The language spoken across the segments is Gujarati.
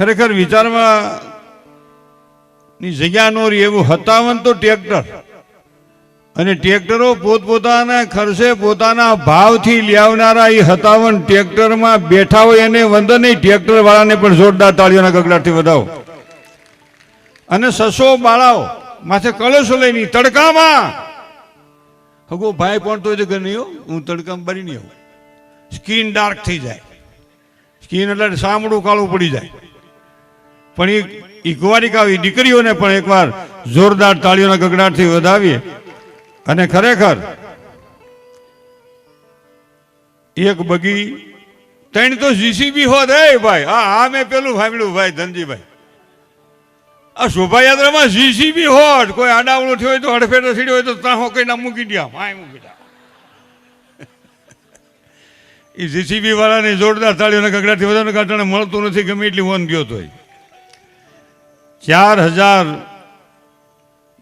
ખરેખર વિચારમાં ની જગ્યા નો એવું હતાવન તો ટ્રેક્ટર. અને ટ્રેક્ટરો પોતપોતાના ખર્ચે પોતાના ભાવથી લ્યાવનારા એ હતાવન ટ્રેક્ટરમાં બેઠા હોય એને વંદન નહીં ટ્રેક્ટર વાળાને પણ જોરદાર તાળીઓના ગગડાટથી વધાવો. અને સસો બાળાઓ માથે કળશો લઈને તડકામાં. હગો ભાઈ પણ તો જ નહીં હો તડકામાં બરી નહીં સ્કીન ડાર્ક થઈ જાય. સ્કીન એટલે સામડું કાળું પડી જાય. પણ એ એ આવી દીકરીઓને પણ એકવાર જોરદાર તાળીઓના ગગડાટથી વધાવીએ. અને ખરેખર એક બગી ત્રણ તો જીસીબી હોત, એ ભાઈ, હા હા મેં પેલું સાંભળ્યું, ભાઈ, ધનજીભાઈ. આ શોભાયાત્રામાં જીસીબી હોત, કોઈ આડાવડો થયો હોય તો હડફેટો સીડ્યો હોય તો ત્યાં કઈ ના મૂકી દે માય મૂકી દે એ જીસીબી વાળાને જોરદાર તાળીઓના ગગડાથી વધારે કાંટાને મળતું નથી, ગમે એટલી વન ગયો તોય. ચાર હજાર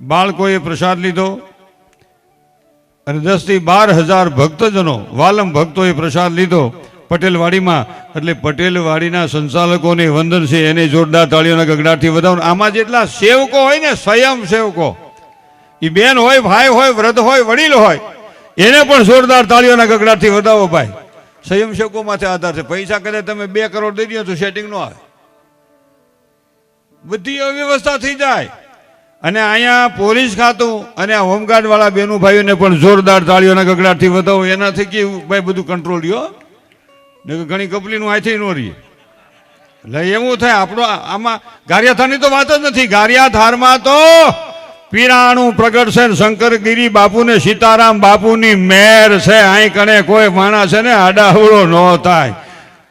બાળકોએ પ્રસાદ લીધો અને દસથી બાર હજાર ભક્તજનો, વાલમ ભક્તોએ પ્રસાદ લીધો પટેલવાડીમાં. એટલે પટેલવાડીના સંચાલકોને વંદન છે, એને જોરદાર તાળીઓના ગગડાટથી વધાવો આમાં જેટલા સેવકો હોય ને, સ્વયં સેવકો એ બેન હોય, ભાઈ હોય વ્રત હોય, વડીલ હોય, એને પણ જોરદાર તાળીઓના ગગડાટથી વધાવો ભાઈ. સ્વયંસેવકો માથે આધાર છે. પૈસા કદાચ તમે બે કરોડ દઈ દો તો સેટિંગ ન આવે. બધી અવ્યવસ્થા થઈ જાય. અને અહીંયા પોલીસ ખાતું અને હોમગાર્ડ વાળા બેનું ભાઈઓને પણ જોરદાર તાળીઓના ગગડાટથી વધાવો. એનાથી કે ભાઈ, બધું કંટ્રોલ રહ્યો ને ઘણી કપલીનું આથી ન રહીએ. એટલે એવું થાય, આપણો આમાં ગારિયાધારની તો વાત જ નથી. ગારિયાધારમાં તો પીરાણું પ્રગટ છે શંકરગીરી બાપુને સીતારામ બાપુની મેર છે. અહીં કણે કોઈ માણસ છે ને આડાહુડો ન થાય.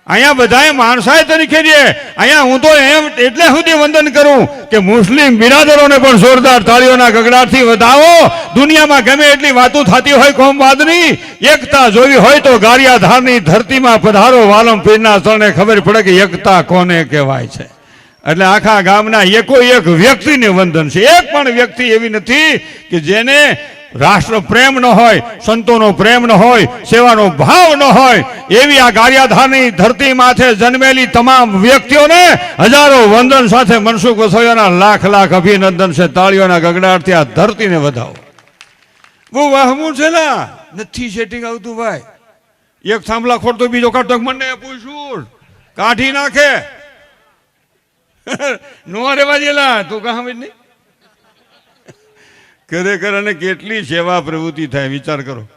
અહીંયા બધાએ માણસાએ તરીકે છે અહીંયા હું તો એમ એટલે સુધી વંદન કરું કે મુસ્લિમ બિરાદરોને પણ જોરદાર તાળીઓના ગગડાટથી વધાવો. દુનિયામાં ગમે એટલી વાતો થતી હોય કોમવાદની એકતા જોવી હોય તો ગારિયાધારની ધરતીમાં પધારો વાલમ પીરના સ્થળને ખબર પડે કે એકતા કોને કહેવાય છે. એટલે આખા ગામના એકો એક વ્યક્તિને વંદન છે. એક પણ વ્યક્તિ એવી નથી કે જેને રાષ્ટ્ર પ્રેમ ન હોય, સંતોનો પ્રેમ ન હોય, સેવાનો ભાવ ન હોય, એવી આ ગારિયાધારની ધરતી માથે જન્મેલી તમામ વ્યક્તિઓને હજારો વંદન સાથે મનસુખ વસોયાના લાખ લાખ અભિનંદન છે. તાળીઓના ગગડાટથી આ ધરતીને વધાવો. બહુ વાહમું છે ને? નથી સેટિંગ આવતું ભાઈ. એક થાંભલા ખોડતો બીજો કાઢતો મને પૂછું. કાઢી નાખે. નો રેવા જેલા તું કહા નહીં? ખરેખર અને કેટલી સેવા પ્રવૃત્તિ થાય, વિચાર કરો.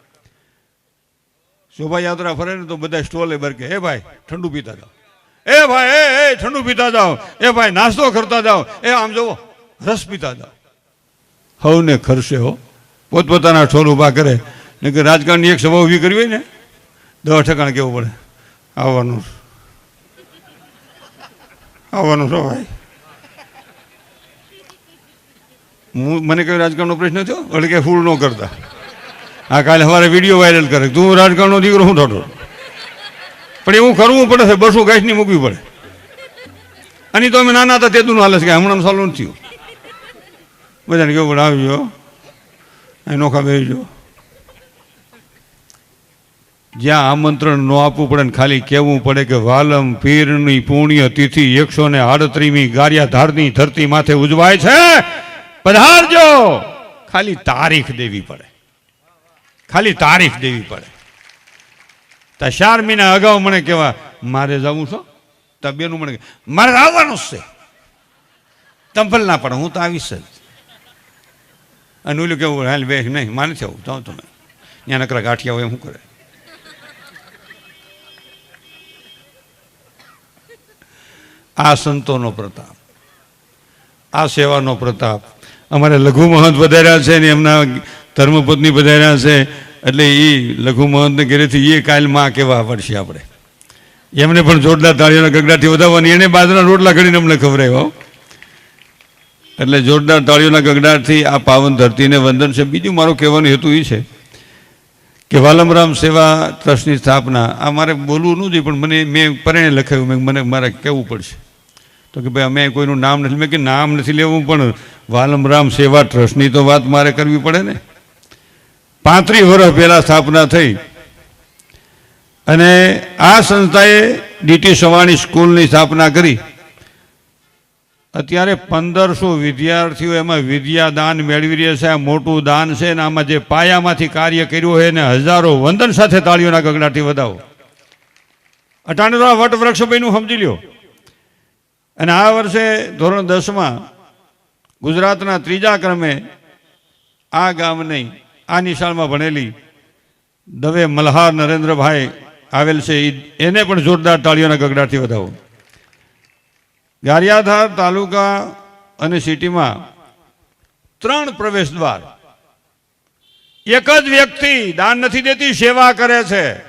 શોભાયાત્રા ફરે ને તો બધા સ્ટોલે બરકે, હે ભાઈ, ઠંડુ પીતા જાઓ. એ ભાઈ, એ એ, ઠંડુ પીતા જાઓ. એ ભાઈ, નાસ્તો કરતા જાઓ. એ, આમ જુઓ, રસ પીતા જાઓ. હવને ખરશે હો. પોતપોતાના ઠોલ ઊભા કરે. ને કે રાજકારણની એક સભા ઊભી કરવી હોય ને દસ ઠેકાણ કેવું પડે? આવવાનું. આવવાનું છો ભાઈ હું મને કહ્યું રાજકારણનો પ્રશ્ન થયો? એટલે કે ફૂલ ન કરતા. આ કાલે અમારે વીડિયો વાયરલ કરે. તું રાજકારણનો દીકરો હું થતો પણ એવું કરવું પડે છે, બસો ગાંઠની મૂકવી પડે. અને તો અમે નાના હતા તેતું હાલે છે કે હમણાં સારું નથી થયું. બધાને કેવું પડે આવજો નોખા બેસજો જ્યાં આમંત્રણ ન આપવું પડે ને ખાલી કહેવું પડે કે વાલમ પીરની પુણ્ય તિથિ એકસો ને આડત્રીમી ગારિયાધારની ધરતી માથે ઉજવાય છે. પધારજો. ખાલી તારીખ દેવી પડે. ખાલી તારીખ દેવી પડે. તો મહિના અગાઉ મને કહેવા મારે જવું છો? તો બેનું મને મારે આવવાનું છે. તંફલ ના પડે, હું તો આવીશ જ. અને ઓલું કેવું હાલ બે નહીં માને છે આવું જાઓ તમે. ત્યાં નકરા ગાંઠિયા હોય શું કરે? આ સંતોનો પ્રતાપ. આ સેવાનો પ્રતાપ. અમારે લઘુ મહંત વધાર્યા છે ને એમના ધર્મપત્ની વધાર્યા છે, એટલે એ લઘુ મહંતને ઘરેથી એ કાલમાં કેવા પડશે આપણે. એમને પણ જોરદાર તાળીઓના ગગડાથી વધાવવાની. એને બાજરા રોટલા ઘડીને અમને ખવડાવ્યો એટલે જોરદાર તાળીઓના ગગડાથી આ પાવન ધરતીને વંદન છે. બીજું મારો કહેવાનો હેતુ એ છે કે વાલમરામ સેવા ટ્રસ્ટની સ્થાપના, આ મારે બોલવું નથી પણ મને, મેં પરણે લખાયું મેં, મને મારે કહેવું પડશે. તો કે ભાઈ, અમે કોઈનું નામ નથી. મેં કે નામ નથી લેવું, પણ વાલમરામ સેવા ટ્રસ્ટની તો વાત મારે કરવી પડે ને. પાંત્રીસ વર્ષ પહેલાં સ્થાપના થઈ. અને આ સંસ્થાએ ડીટી સવાણી સ્કૂલની સ્થાપના કરી. અત્યારે પંદરસો વિદ્યાર્થીઓ એમાં વિદ્યાદાન મેળવી રહ્યા છે. આ મોટું દાન છે ને આમાં જે પાયામાંથી કાર્ય કર્યું હોય એને હજારો વંદન સાથે તાળીઓના ગગડાથી વધાવો. અટાણે તો આ વટ વૃક્ષ બન્યું, સમજી લ્યો. અને આ વર્ષે ધોરણ દસમાં ગુજરાતના ત્રીજા ક્રમે આ ગામની આ નિશાળમાં ભણેલી દવે મલ્હાર નરેન્દ્રભાઈ આવેલ છે. એને પણ જોરદાર તાળીઓના ગગડાથી વધાવો. ગારિયાધાર તાલુકા અને સિટીમાં ત્રણ પ્રવેશ દ્વાર. એક જ વ્યક્તિ દાન નથી દેતી, સેવા કરે છે.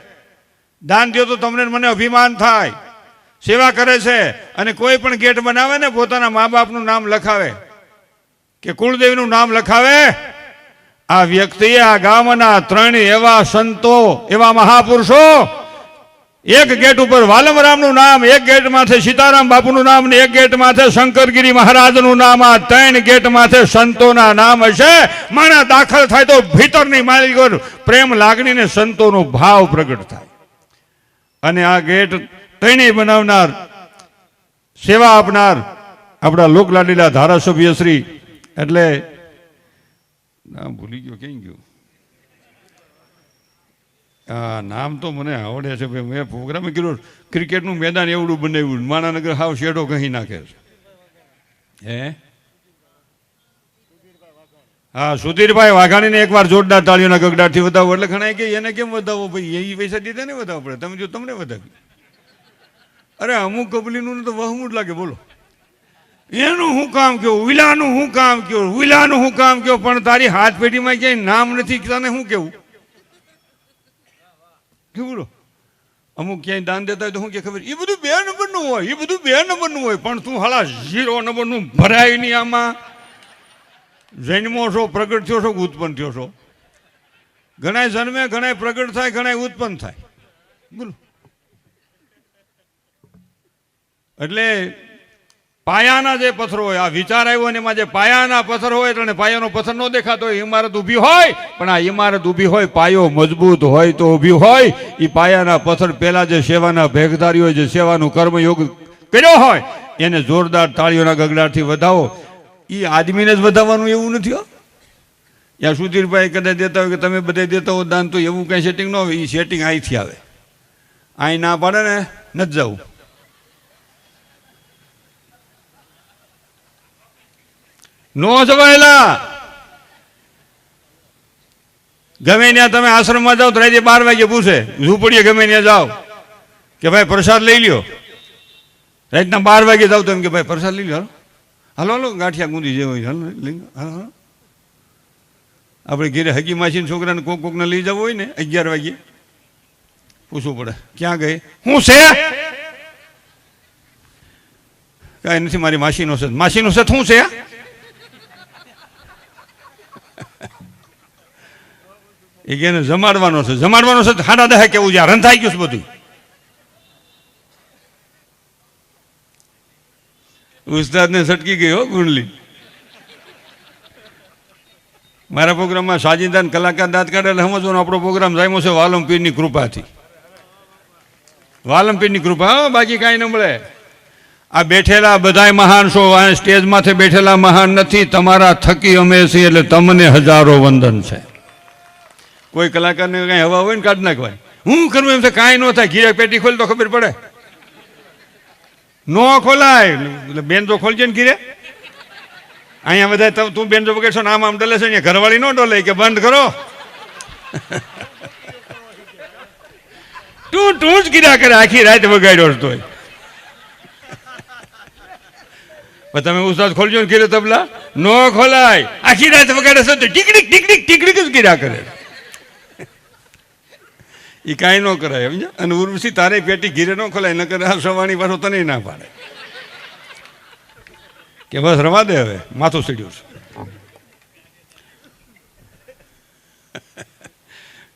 દાન દો તો તમને મને અભિમાન થાય. સેવા કરે છે અને કોઈ પણ ગેટ બનાવે ને પોતાના મા બાપનું નામ લખાવે કે કુળદેવનું નામ લખાવે, આ વ્યક્તિએ આ ગામના ત્રણ એવા સંતો, એવા મહાપુરુષો, એક ગેટ ઉપર વાલમરામનું નામ, એક ગેટ માથે સીતારામ બાપુનું નામ ને એક ગેટ માથે શંકરગીરી મહારાજનું નામ, આ ત્રણ ગેટ માથે સંતોના નામ હશે. માણા દાખલ થાય તો ભીતરની માલિકો પ્રેમ લાગણીને સંતોનો ભાવ પ્રગટ થાય. અને આ ગેટ ત્રણેય બનાવનાર, સેવા આપનાર આપણા લોકલાડીલા ધારાસભ્ય શ્રી એટલે નામ ભૂલી ગયો, ક્યાં ગયું? હા નામ તો મને આવડે છે, ભાઈ, મેં પ્રોગ્રામ કર્યો ક્રિકેટનું મેદાન એવડું બનાવ્યું, માણાનગર હાવ શેડો કહી નાખે છે. હે? હા, સુધીરભાઈ વાઘાણીને એકવાર જોરદાર તાળીઓના ગગડાટથી વધાવો, એટલે ઘણા કે એને કેમ વધાવો, ભાઈ? એ પૈસા દીધા ને વધાવો પડે, તમે જો, તમને વધાવી. અરે, અમુક કબલીનું તો વહમું જ લાગે, બોલો. એનું હું કામ કયો? વિલાનું હું કામ કયો? વિલાનું હું કામ કયો? પણ તારી હાથ પેઢીમાં ક્યાંય નામ નથી, તને શું કેવું કેવું બોલો? અમુક ક્યાંય દાન દેતા હોય તો શું કે ખબર? એ બધું બે નંબરનું હોય એ બધું બે નંબરનું હોય, પણ તું હાલા ઝીરો નંબરનું ભરાય નહીં આમાં. જન્મો છો, પ્રગટ થયો છો, ઉત્પન્ન થયો છો. ઘણા જન્મે ઘણા પ્રગટ થાય ઘણા ઉત્પન્ન થાય. બોલો. એટલે પાયાના જે પથ્થરો હોય, આ વિચાર આવ્યો ને એમાં જે પાયાના પથ્થર હોય એટલે પાયાનો પથ્થર ન દેખાતો હોય ઇમારત ઊભી હોય, પણ આ ઇમારત ઊભી હોય, પાયો મજબૂત હોય તો ઊભી હોય એ પાયાના પથ્થર પહેલા જે સેવાના ભેગધારીઓ જે સેવાનું કર્મયોગ કર્યો હોય, એને જોરદાર તાળીઓના ગગડાટથી વધાવો. એ આદમીને જ વધાવવાનું એવું નથી યા સુધીરભાઈ કદાચ દેતા હોય કે તમે બધા દેતા હો, દાન તો એવું કંઈ સેટિંગ ન હોય એ સેટિંગ અહીંથી આવે. અહીં ના પાડે ને, નથી જવું. નો જવાયેલા ગમે ત્યાં તમે આશ્રમમાં જાઓ તો રાતે બાર વાગે પૂછે ઝૂંપડીએ ગમે ત્યાં જાઓ? કે ભાઈ, પ્રસાદ લઈ લ્યો. રાતના બાર વાગે જાઓ તો એમ કે, ભાઈ, પ્રસાદ લઈ લ્યો, હાલો. હાલો ગાંઠિયા ગુંદી જે હોય હાલો, લઈ હાલો આપણે ઘેરે હકી માસીના છોકરાને કોક કોકને લઈ જવું હોય ને, અગિયાર વાગે પૂછવું પડે, ક્યાં ગઈ? હું છે. કાંઈ નથી, મારી માસીનો છે. માસીનો છે શું છે? એ જમાડવાનો છે. જમાડવાનો છે હાડા દહે કેવું છે રંધાઈ ગયું છે બધું. ઉસ્તાદને સટકી ગયો ગુંડલી. મારા પ્રોગ્રામમાં સાજીદાન કલાકાર દાંત કાઢે એટલે સમજવાનો આપણો પ્રોગ્રામ જામ્યો છે વાલમ કૃપાથી. વાલમ પીરની કૃપા બાકી કાંઈ ન મળે. આ બેઠેલા બધાય મહાન છો સ્ટેજ માથે બેઠેલા મહાન નથી. તમારા થકી અમે છીએ એટલે તમને હજારો વંદન છે. કોઈ કલાકારને કાંઈ હવા હોય ને કાઢ નાખવાય. હું કરવું એમ તો કાંઈ ન થાય. ઘીરે પેટી ખોલ તો ખબર પડે. ન ખોલાય. એટલે બેન તો ખોલજે ને ઘીરે. અહીંયા બધા તું- તું બેન જો વગેરશો ને આમ આમ ડલે છે અહીંયા ઘરવાળી ન ડોલે કે બંધ કરો. તું તું જ ગીરા કરે. આખી રાત વગાડ્યો તો પણ તમે ઉસ્તાદ ખોલજો ને ઘીરે તબલા. ન ખોલાય. આખી રાત વગાડે છે તો ટીકડીક ટીકડીક ટીકડીક જ ગીરા કરે. એ કાંઈ ન કરાય સમજ અને ઉર્વશી તારે પેટી ઘીરે ન ખોલાય ન કરે આ સવાણી પાછો તને ના પાડે. કે બસ રવા દે હવે, માથું સીડ્યું છે.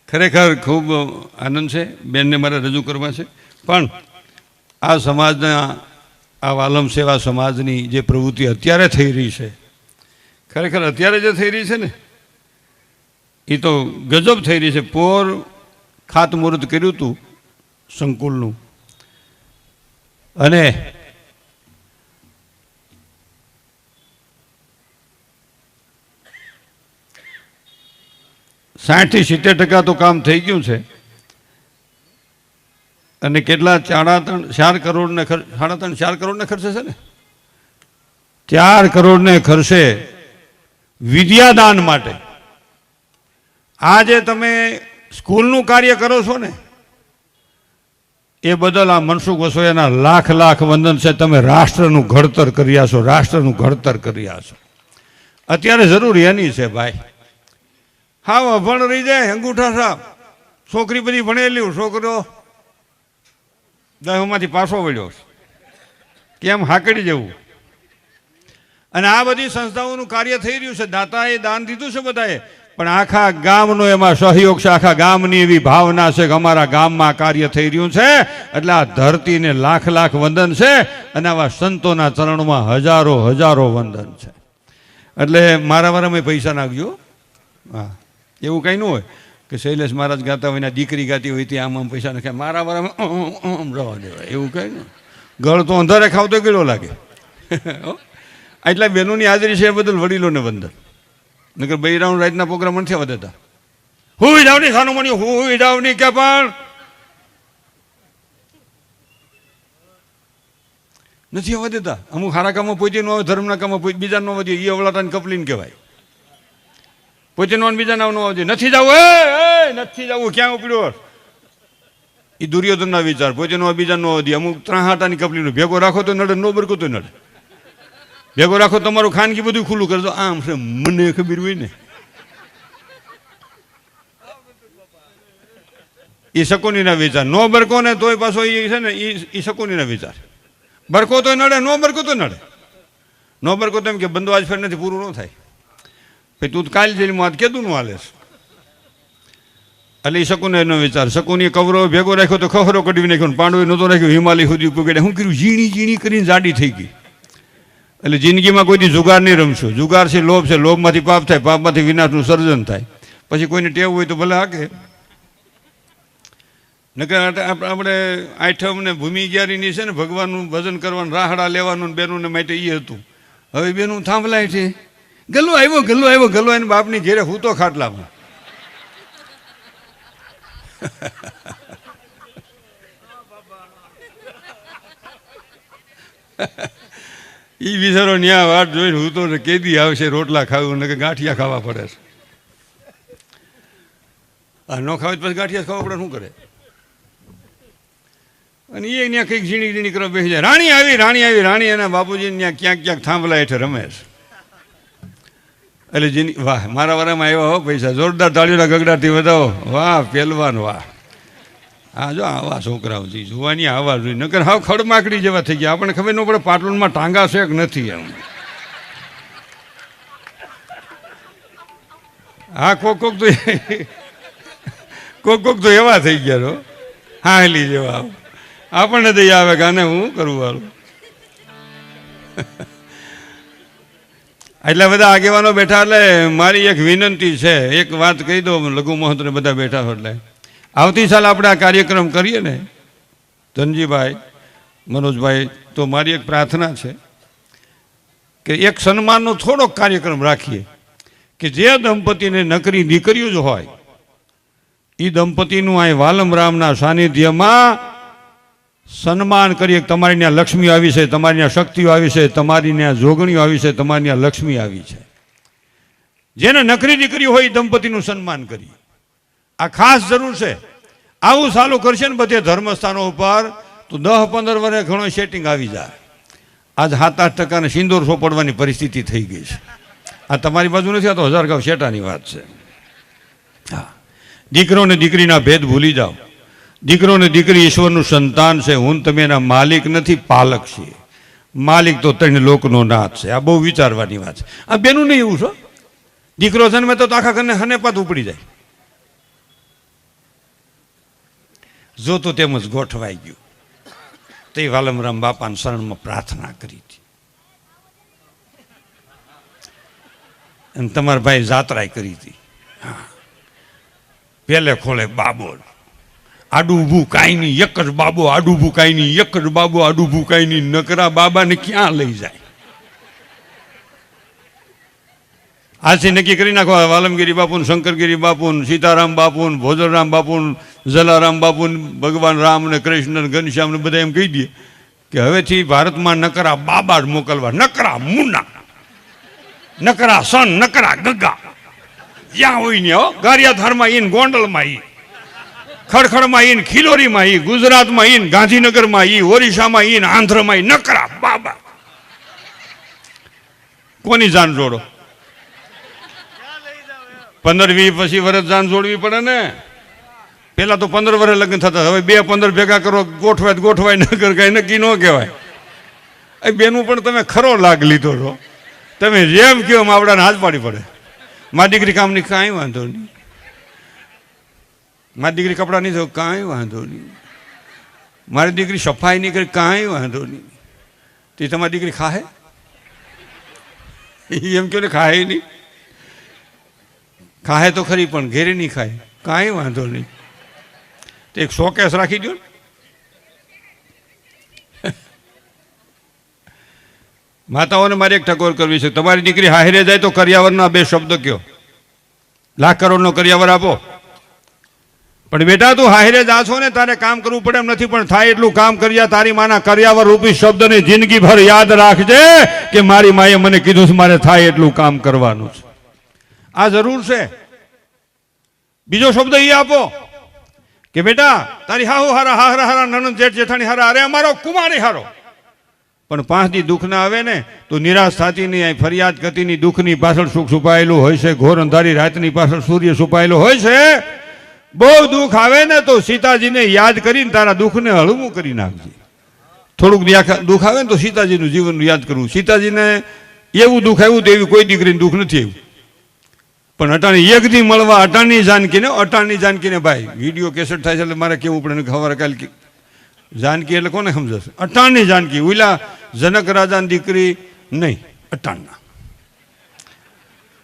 ખરેખર ખૂબ આનંદ છે, બેનને મારે રજૂ કરવા છે. પણ આ સમાજના, આ વાલમ સેવા સમાજની જે પ્રવૃત્તિ અત્યારે થઈ રહી છે, ખરેખર અત્યારે જે થઈ રહી છે ને એ તો ગજબ થઈ રહી છે. પોર ખાતમુહૂર્ત કર્યું હતું સંકુલનું. અને? સાઠથી સિત્તેર ટકા તો કામ થઈ ગયું છે. અને કેટલા? સાડા ત્રણ ચાર કરોડ ને સાડા ત્રણ ચાર કરોડને ખર્ચે છે ને? ચાર કરોડ ને ખર્ચે વિદ્યાદાન માટે. આજે તમે સ્કૂલનું કાર્ય કરો છો ને? એ બદલ આ મનસુખ વસોયાના લાખ લાખ વંદન છે. તમે રાષ્ટ્રનું ઘડતર કર્યા છો, રાષ્ટ્રનું ઘડતર કર્યા છો. અત્યારે જરૂર એની છે ભાઈ. હા અભણ રહી જાય અંગૂઠા સાહેબ. છોકરી બધી ભણેલી, છોકરો દહમાંથી પાછો વળ્યો કેમ હાકડી જવું? અને આ બધી સંસ્થાઓનું કાર્ય થઈ રહ્યું છે. દાતાએ દાન દીધું છે બધાએ. પણ આખા ગામનો એમાં સહયોગ છે. આખા ગામની એવી ભાવના છે કે અમારા ગામમાં કાર્ય થઈ રહ્યું છે. એટલે આ ધરતીને લાખ લાખ વંદન છે અને આવા સંતોના ચરણમાં હજારો હજારો વંદન છે. એટલે મારા વારામાં પૈસા નાખજો. હા. એવું કંઈ ન હોય કે શૈલેષ મહારાજ ગાતા હોય દીકરી ગાતી હોય ત્યાં આમ આમ પૈસા નાખે. મારા વારામાં રવા દેવાય એવું કંઈ ન ગળ તો અંધારે ખાવ તો કેળો લાગે એટલા બહેનોની હાજરી છે એ બદલ વડીલોને વંદન. નકર બૈરાઉન્ડ રાતના પ્રોગ્રામ નથી વધતા હું જાવની સાનું મણ્યું હું જાવની કે પણ? નથી વધતા અમુક સારા કામમાં પોતે ન આવે ધર્મના કામમાં પોતે બીજા નો વધે એ અવલાટાને કપલીને કહેવાય. પોતે નો બીજા નામ નો આવજે નથી જવું એ નથી જવું ક્યાં ઉપડ્યો એ દુર્યોધનના વિચાર. પોતે નો બીજા નો વધી અમુક ત્રણ હાટાની કપલીનો ભેગો રાખો તો નડે નો બરકો તો નડે. ભેગો રાખો તમારું ખાનગી બધું ખુલ્લું કરજો આમ છે, મને ખબર હોય ને. એ શકુનીના વિચાર. નો બરકો ને તોય પાછો એ છે ને એ શકુનીના વિચાર. બરકો તો નડે, નો બરકો તો નડે. નો બરકો તો એમ કે બંધો આજ ફેર નથી, પૂરું ન થાય. પછી તું કાલ જેલમાં આજ કેદું નું હાલે છે. એટલે એ શકુને એનો વિચાર. શકુની કવરો ભેગો રાખ્યો તો ખહરો કઢવી નાખ્યો પાંડવે નહોતો રાખ્યો. હિમાલય સુધી પગડ્યા શું કર્યું ઝીણી ઝીણી કરીને જાડી થઈ ગઈ. એટલે જિંદગીમાં કોઈથી જુગાર નહીં રમશું. જુગાર છે, લોભ છે, લોભમાંથી પાપ થાય, પાપમાંથી વિનાશનું સર્જન થાય. પછી કોઈને ટેવ હોય તો ભલે હાકે. નકર આપણે આઠમ ને ભૂમિ ગ્યારીની છે ને, ભગવાનનું ભજન કરવાનું, રાહડા લેવાનું બેનોને માટે એ હતું. હવે બેનું થાંભલાય છે. ગલ્લો આવ્યો ગલ્લો આવ્યો, ગલ્લો એને બાપની ઘેરે હું તો ખાટલામાં. એ બિચારો ન્યા વાટ જોઈને હું તો કેદી આવશે રોટલા ખાવું ને કે ગાંઠિયા ખાવા પડે આ ન ખાવે પછી ગાંઠિયા ખાવા પડે, શું કરે? અને એ ત્યાં કંઈક ઝીણી ઝીણી કરવા બેસી જાય. રાણી આવી રાણી આવી, રાણી એના બાપુજી ત્યાં ક્યાંક ક્યાંક થાંભલા હેઠળ રમે છે. એટલે જીની, વાહ, મારા વારામાં આવ્યા હો પૈસા. જોરદાર તાળીઓના ગગડાથી વધાવો. વાહ પહેલવાન વાહ. હા જો આવા છોકરાઓ છે જોવાની આવા જોઈએ નકર હાવ ખડમાકડી જેવા થઈ ગયા. આપણને ખબર ન પડે પાટણમાં ટાંગા છે કે નથી એમ. હા, કોક કોક તો કોક કોક તો એવા થઈ ગયા છો હા. હેલી જેવા. આપણને તો આવે કે આને હું કરવું વાળું એટલા બધા આગેવાનો બેઠા એટલે મારી એક વિનંતી છે. એક વાત કહી દો, લઘુ મહત્વને બધા બેઠા છો એટલે. આવતી સાલ આપણે આ કાર્યક્રમ કરીએ ને, ધનજીભાઈ, મનોજભાઈ, તો મારી એક પ્રાર્થના છે કે એક સન્માનનો થોડોક કાર્યક્રમ રાખીએ કે જે દંપતીને નકરી દીકરીઓ જ હોય એ દંપતીનું અહીં વાલમ રામના સાનિધ્યમાં સન્માન કરીએ તમારી ત્યાં લક્ષ્મી આવી છે, તમારી ત્યાં શક્તિઓ આવી છે, તમારી ત્યાં જોગણીઓ આવી છે, તમારી ત્યાં લક્ષ્મી આવી છે. જેને નકરી દીકરી હોય એ દંપતીનું સન્માન કરીએ. આ ખાસ જરૂર છે. આવું ચાલુ કરશે ને બધે ધર્મસ્થાનો ઉપર, તો દસ પંદર વર્ષે ઘણો સેટિંગ આવી જાય. આજ સાત આઠ ટકાને સિંદૂર સોપડવાની પરિસ્થિતિ થઈ ગઈ છે. આ તમારી બાજુ નથી, આ તો હજાર ગાંવ શેટાની વાત છે. હા. દીકરો ને દીકરીના ભેદ ભૂલી જાઓ. દીકરો ને દીકરી ઈશ્વરનું સંતાન છે, હું તમે એના માલિક નથી, પાલક છીએ. માલિક તો ત્રણ લોકનો નાથ છે, આ બહુ વિચારવાની વાત છે. આ બેનું નહીં એવું છો? દીકરો જન્મે તો આખા ઘરને હનેપાત ઉપડી જાય. જોતો તેમ જ ગોઠવાઈ ગયું. તે વાલમરામ બાપાને શરણમાં પ્રાર્થના કરી હતી. અને તમારા ભાઈ જાત્રાય કરી હતી. હા. પેલે ખોલે બાબો આડું ઊભું કાંઈ નહીં. એક જ બાબો આડું ઊભું કાંઈ નહીં. એક જ બાબો આડું ઊભું કાંઈ નહીં. નકરા બાબાને ક્યાં લઈ જાય? આજથી નક્કી કરી નાખો વાલમગીરી બાપુન, શંકરગીરી બાપુન, સીતારામ બાપુન ને ભોજરામ બાપુન, જલારામ બાપુન, ભગવાન રામ ને કૃષ્ણ ઘનશ્યામ ને બધા એમ કહી દે કે હવેથી ભારતમાં નકરા બાબા જ મોકલવા. નકરા મુના. નકરા સન, નકરા ગગા. જ્યાં હોય ને હો, ગારિયાધારમાં ઈન ગોંડલમાં ઈ ખડખડમાં ઈન ખિલોરીમાં ઈ ગુજરાતમાં ઈન ગાંધીનગરમાં ઈ ઓરિસ્સામાં ઈન આંધ્રમાં ઈ નકરા બાબા. કોની જાન જોડો? પંદર વી પછી વર્ષ જાન જોડવી પડે ને? પેલા તો પંદર વર્ષ લગ્ન થતા હવે બે પંદર ભેગા કરો, ગોઠવાય ગોઠવાય, ન કર કઈ નક્કી ન કહેવાય. એ બેનું પણ તમે ખરો લાગ લીધો છો. તમે જેમ કહો માવડાને હાથ પાડી પડે. મારી દીકરી કામની કાંઈ વાંધો નહીં. મારી દીકરી કપડાં નહીં ધો કાંઈ વાંધો નહીં. મારી દીકરી સફાઈ નહીં કરી, કાંઈ વાંધો નહીં. તે તમારી દીકરી ખાહે? એમ કહો ને, ખાહે નહીં. ખાહે તો ખરી, પણ ઘેરે નહીં ખાય. કાંઈ વાંધો નહીં. એક શોકેસ રાખી દો માતાઓને મારે એક ટકોર કરવી છે. તમારી દીકરી હાહેરે જાય તો કરિયાવરના બે શબ્દ કયો. લાખ કરોડનો કરિયાવર આપો. પણ બેટા, તું હાહિરે જા છો ને, તારે કામ કરવું પડે એમ નથી, પણ થાય એટલું કામ કર્યા, તારી માના કર્યાવર રૂપી શબ્દને જિંદગીભર યાદ રાખજે કે મારી માએ મને કીધું છે, મારે થાય એટલું કામ કરવાનું છે. આ જરૂર છે. બીજો શબ્દ એ આપો કે બેટા, તારી હાહુ હારા હારા હારા નનંદ જેઠ જેઠાણી હારા, અરે અમારો કુમારી હારો. પણ પાંચ દી દુઃખ ના આવે ને, તો નિરાશ નહીં, અહીં ફરિયાદ કરતીની દુઃખની પાછળ સુખ છુપાયેલું હોય છે, ઘોર અંધારી રાતની પાછળ સૂર્ય છુપાયેલો હોય છે. બહુ દુઃખ આવે ને, તો સીતાજીને યાદ કરીને તારા દુઃખને હળવું કરી નાખજે. થોડુંક દુઃખ આવે ને, તો સીતાજીનું જીવન યાદ કરવું. સીતાજીને એવું દુઃખ આવ્યું તો એવી કોઈ દીકરીને દુઃખ નથી આવ્યું. પણ અટાણી એક દી મળવા અટાણી જાનકીને અટાણી જાનકીને ભાઈ, વીડિયો કેસેટ થાય છે એટલે મારે કેવું પડે ખબર કાલ જાનકી એટલે કોને સમજાશે? અટાણની જાનકી ઓલા જનક રાજાની દીકરી નહીં, અટાણના.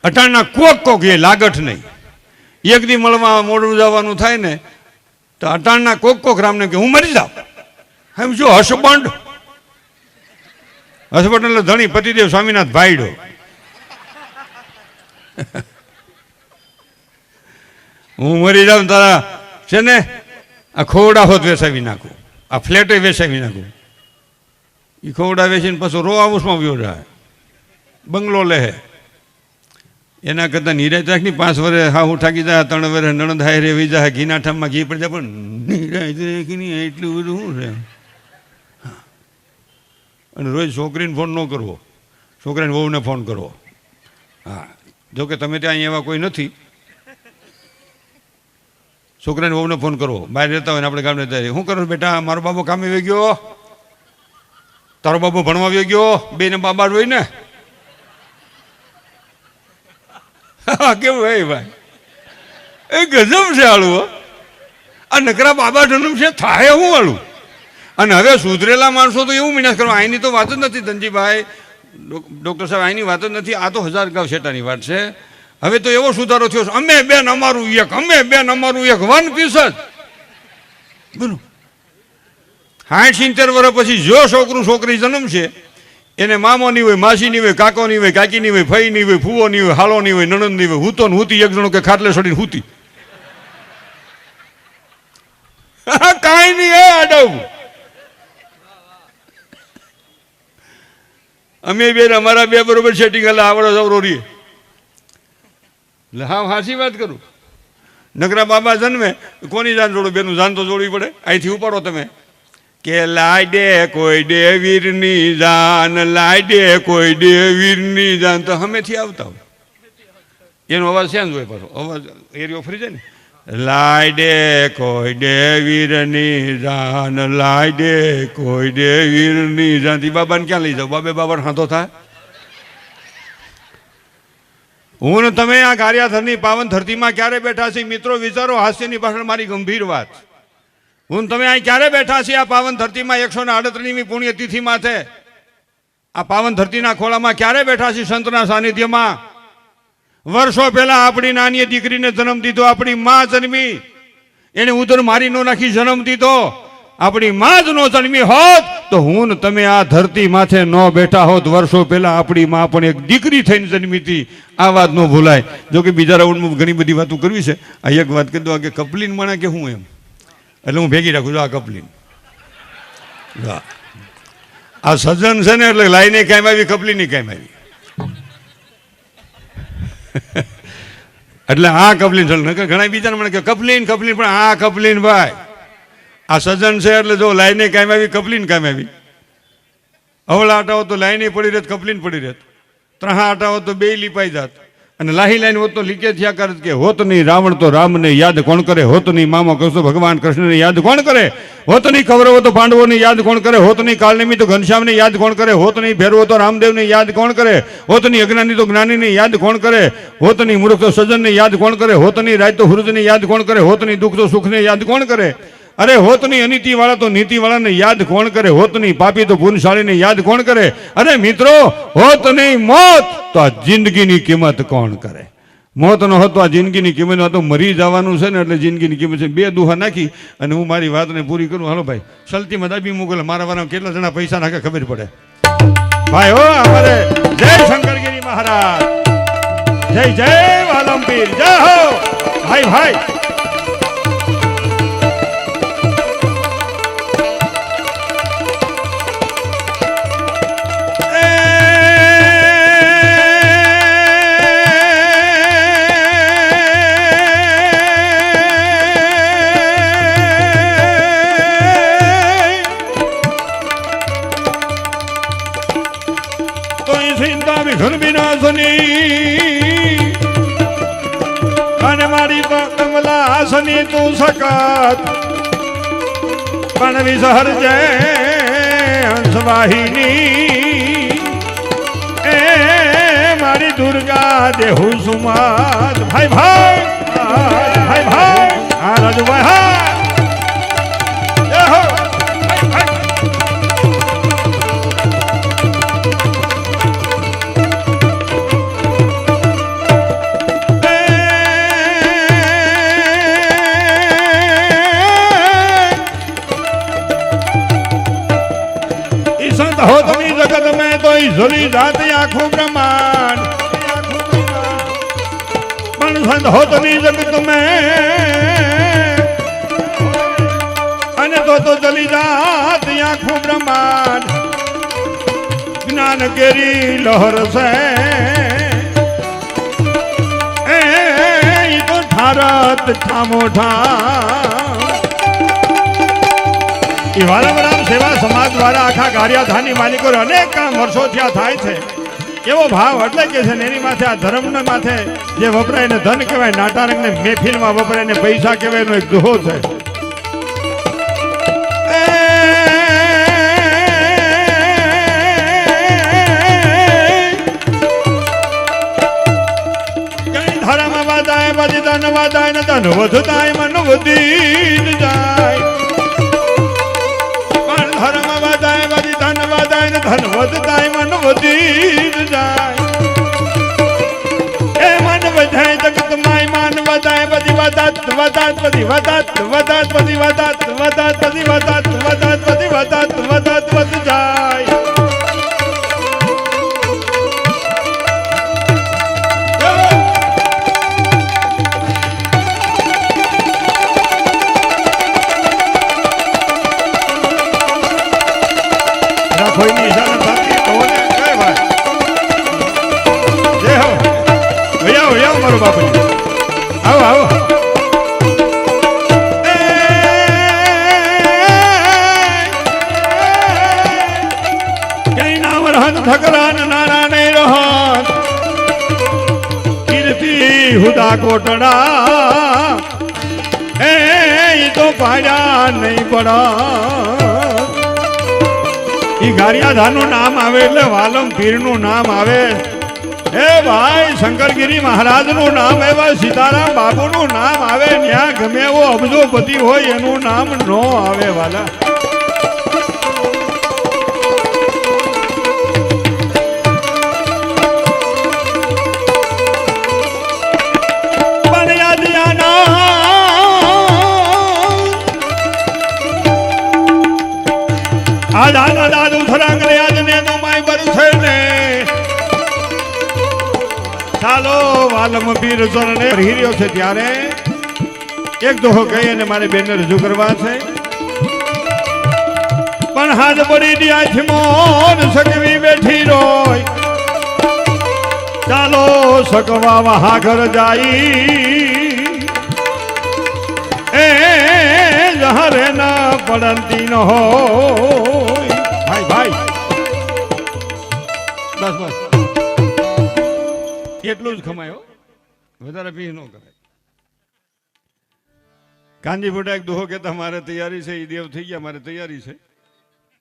અટાણના કોક કોક એ લાગઠ નહીં. એક મળવા મોડું જવાનું થાય ને, તો અટાણના કોક કોક રામને કે, હું મરી જાઉં. એમ જો, હસબંડ હસબંડ એટલે ધણી, પતિદેવ સ્વામીનાથ ભાઈડો. હું મરી જાઉં તારા છે ને? આ ખોવડા હોત વેસાવી નાખું. આ ફ્લેટે વેસાવી નાખું. એ ખોવડા વેચીને પાછું રો હાઉસમાં વ્યો જાય. બંગલો લે એના કરતાં નિરાય રાખની પાંચ વર્ષે હા હું ઠાકી જાય, ત્રણ વર્ષે નણંદ હાય રે જાય ઘીના ઠામમાં ઘી પડી જાય, પણ નિરાજ રાખીની એટલું બધું શું છે. અને રોજ છોકરીને ફોન ન કરવો. છોકરાને વહુને ફોન કરવો. હા. જોકે તમે ત્યાં એવા કોઈ નથી. છોકરાને બહુને ફોન કરવો. બહાર રહેતા હોય ને આપણે ગામને ત્યારે. શું કરો બેટા, મારો બાબો કામે વહી ગયો. તારો બાબો ભણવા વહી ગયો. બે ને બાબા હોય ને. કેવું હે ભાઈ? એ ગજબ છે આળું. આ નકરા બાબા જન્મ છે થાય હું આળું અને હવે સુધરેલા માણસો તો એવું વિનાશ કરવા. અહીંની તો વાત જ નથી ધનજીભાઈ. ડૉક્ટર સાહેબ અહીંની વાત જ નથી. આ તો હજાર ગાવ શેટાની વાત છે. હવે તો એવો સુધારો થયો છે, અમે બેન અમારું એક, અમે બેન અમારું એક વન પીસ જ. બોલો. સાઠ સિત્તેર વર્ષ પછી જો છોકરું છોકરી જન્મ છે, એને મામો નહીં હોય માસી નહીં હોય કાકો નહીં હોય કાકી નહીં હોય ફઈ નહીં હોય ફૂવો નહીં હોય હાલો નહીં હોય નણંદ નહીં હોય હૂતો ને હૂતી, એક જણો કે ખાટલે સડીને હૂતી. કાંઈ નહીં, હે, આડવ. અમે બે અમારા બે બરોબર સેટિંગ એટલે આવડો જવરો રહીએ. હા હાસી વાત કરું. નગરા બાબા જન્મે, કોની જાન જોડો બેનું? જાન તો જોડવી પડે. અહીંથી ઉપાડો તમે. કે લાડે કોઈ દેવીરની જાન, લાડે કોઈ દેવીરની જાન. તો હમેથી આવતા હોય. એનો અવાજ છે જ હોય પાછો. અવાજ એરિયો ફરી જાય ને. લાડે કોઈ દેવીરની જાન, લાડે કોઈ દેવીરની જાન. થી બાબાને ક્યાં લઈ જાવ? બાબે બાબાને હાથો થાય? હું તમે આ કાર્યાધરની પાવન ધરતીમાં ક્યારે બેઠા છીએ? મિત્રો, વિચારો, હાસ્યની પાછળ મારી ગંભીર વાત હું તમે અહીં ક્યારે બેઠા છીએ આ પાવન ધરતીમાં? એકસો ને આડત્રીસમી પુણ્યતિથિ માથે. આ પાવન ધરતીના ખોળામાં ક્યારે બેઠા છીએ સંતના સાનિધ્યમાં? વર્ષો પહેલા આપણી નાની દીકરીને જન્મ દીધો, આપણી માં જન્મી. એને ઉદર મારી નો નાખી જન્મ દીધો. આપણી માં જ નો જન્મી હોત. તો હું ને તમે આ ધરતી માથે ન બેઠા હોત, વર્ષો પહેલા આપણી માં પણ એક દીકરી થઈને જન્મી હતી. આ વાત ન ભૂલાય. જો કે બીજા રાઉન્ડમાં ઘણી બધી વાતો કરવી છે. આ એક વાત કહી દો કે કપલીન મણા કે હું એમ? એટલે હું ભેગી રાખું છું આ કપલીન. આ સજ્જન છે ને એટલે લાઈને કાંઈ આવી કપલીની કાંઈ આવી. એટલે આ કપલીન ઘણા બીજા મને કે કપલીન કપલીન, પણ આ કપલીન ભાઈ. આ સજન છે એટલે જો લાઈને કામ આવી, કપલીન કામ આવી. અવળા આટાઓ તો લાઈને પડી રહેત, કપલીન પડી રહેત. ત્રહા આટાઓ તો બે લીપાઈ જાત. અને લાહી લાઈન હોત તો લીકેજ થયા કરત કે હોત નહીં, રાવણ તો રામને યાદ કોણ કરે, હોત નહીં, મામા કૃષ્ણ ભગવાન કૃષ્ણને યાદ કોણ કરે? હોત નહીં, કૌરવો તો પાંડવોને યાદ કોણ કરે? હોત નહીં કાળનેમી તો ઘનશ્યામને યાદ કોણ કરે? હોત નહીં, ભેરવો તો રામદેવને યાદ કોણ કરે? હોત નહીં, અજ્ઞાની તો જ્ઞાનીને યાદ કોણ કરે? હોત નહીં, મૂર્ખ તો સજનને યાદ કોણ કરે? હોત નહીં રાજ તો હૃદયને યાદ કોણ કરે? હોત નહીં, દુઃખ તો સુખને યાદ કોણ કરે? અરે હોત નહીં અનિતિ વાળા તો નીતિ વાળાને યાદ કોણ કરે? હોત નહીં પાપી તો પુનશાળીને યાદ કોણ કરે? અરે મિત્રો હોત નહીં મોત તો આ જિંદગીની કિંમત કોણ કરે? મોત નો હતો આ જિંદગીની કિંમત તો મરી જવાનું છે ને એટલે જિંદગીની કિંમત છે. બે દુહા નાખી અને હું મારી વાતને પૂરી કરું. હાલો ભાઈ, સલતીમાં દાબી મોકલે મારા વાળા કેટલા જણા પૈસા નાખે ખબર પડે. ભાઈ હો, અમારે જય શંકરગીરી મહારાજ. જય જય વાલમપીર. જય હો. ભાઈ ભાઈ કમલાસની તું સકાત પણ વિસહર જય હંસવાહિની એ મારી દુર્ગા દેહુ સુમાત ભાઈ ભાઈ ભાઈ ભાઈ હા રાજુભાઈ હા ઈશ્વરી જાતિ આખું બ્રહ્માંડ. પણ સંત હો તમે જગત મેં. અને તો તો ચલી જાત આખું બ્રહ્માંડ. જ્ઞાન કેરી લહર છે. એ તો ઠારત ઠામો ઠા એ વારંવાર સેવા સમાજ દ્વારા આખા ગારિયાધાની માલિકો અનેક કામ વર્ષો થયા થાય છે. એવો ભાવ એટલે કે છે એની માથે આ ધર્મના માથે જે વપરાય ને ધન કહેવાય નાટારંગ ને મહેફિલમાં વપરાય ને પૈસા કહેવાય એનો એક દુહો છે. કઈ વાદાય ધન વાદાય ને ધન વધતાય વધી જાય. વધાય ને ધન વધતાય, મન વધી જાય. એ મન વધાય, જગત માય માન વધાય, બધી વધાત વધાત બધી વધાત વધાત બધી વધાત વધાત બધી વધાત હુદા કોટડા એ તો પાડ્યા નહીં પડા ઈ ગારિયાધાનું નામ આવે એટલે વાલમ પીરનું નામ આવે. એ ભાઈ, શંકરગીરી મહારાજનું નામ એવા સીતારામ બાપુનું નામ આવે. ત્યાં ગમે એવો અબજોપતિ હોય એનું નામ નો આવે વાલા. ચાલો વાલમ પીર ચરણે હીર્યો છે ત્યારે. એક દોહો કહી અને મારે બેનને રજૂ કરવા છે. પણ હાથ પડી દિયા છે મોન સગવી બેઠી રોય. ચાલો સગવા વહા ઘર જાઈ એ જહરે ના પડંતી ન હોય. ભાઈ ભાઈ. બસ બસ. એટલું જ ખમાયો. વધારે ભી ન કરાય. કાંજી ફોટા એક દોહો કહેતા મારે તૈયારી છે એ દેવ થઈ ગયા, મારે તૈયારી છે.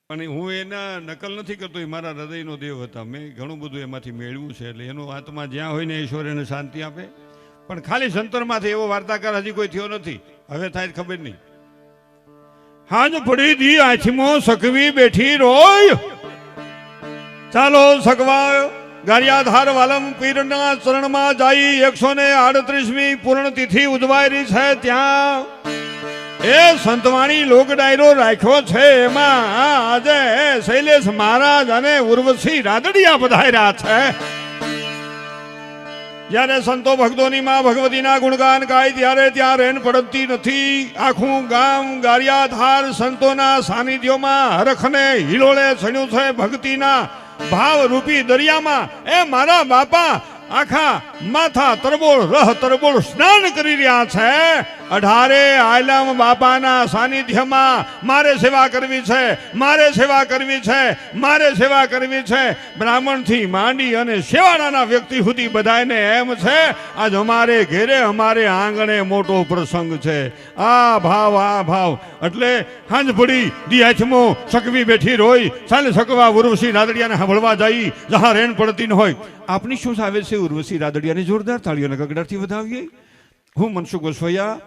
પણ હું એના નકલ નથી કરતો, એ મારા હૃદયનો દેવ હતા. મેં ઘણું બધું એમાંથી મેળવ્યું છે, એટલે એનો આત્મા જ્યાં હોય ને ઈશ્વર એને શાંતિ આપે. પણ ખાલી સંતરમાંથી એવો વાર્તાકાર હજી કોઈ થયો નથી. હવે થાય ખબર નહીં. હાજ પડી દી આંખમાં સકવી બેઠી રોય. ચાલો સગવા ગારિયાધાર વાલમ પીરના ચરણમાં જઈ એકસો ને આડત્રીસમી પૂર્ણ તિથિ ઉજવાયેલી છે ત્યાં. એ સંતવાણી લોક ડાયરો રાખ્યો છે એમાં આજે શૈલેષ મહારાજ અને ઉર્વશી રાદડિયા પધાર્યા છે. જ્યારે સંતો ભક્તોની માં ભગવતીના ગુણગાન ગાય ત્યારે ત્યાં રેન પડતી નથી. આખું ગામ ગારિયાધાર સંતોના સાનિધ્યોમાં હરખને હિલોળે છણ્યું છે ભક્તિના ભાવરૂપી દરિયામાં એ મારા બાપા આખા માથા તરબોળ, રહ તરબોળ સ્નાન કરી રહ્યા છે. અઢારે આયલામ બાપાના સાનિધ્યમાં મારે સેવા કરવી છે, મારે સેવા કરવી છે, મારે સેવા કરવી છે. બ્રાહ્મણથી માંડી અને શેવાડાના વ્યક્તિ સુધી બધાને એમ છે, આજ અમારે ઘેરે અમારે આંગણે મોટો પ્રસંગ છે. આ ભાવ આ ભાવ. એટલે હાંજ પડી દી હાથમો સકવી બેઠી રોય, સાલે સકવા ઉર્વશી રાદડિયાને સાંભળવા જઈ જહા રેન પડતી ન હોય. આપની શું આવે છે ઉર્વશી રાદડિયાને જોરદાર તાળીઓના ગગડાથી વધાવીએ. હું મનસુખ ગોસ્વૈયા.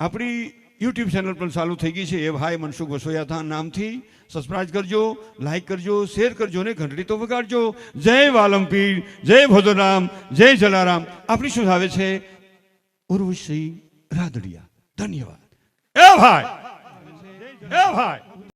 આપણી યુટ્યુબ ચેનલ પણ ચાલુ થઈ ગઈ છે. એ ભાઈ મનસુખ વસોયા થા નામથી. સબસ્ક્રાઇબ કરજો લાઈક કરજો, શેર કરજો ને ઘંટડી તો વગાડજો. જય વાલમપીર, જય ભોદરામ જય જલારામ. આપણી શું આવે છે? ઉર્વશી રાદડિયા. ધન્યવાદ. એ ભાઈ! એ ભાઈ!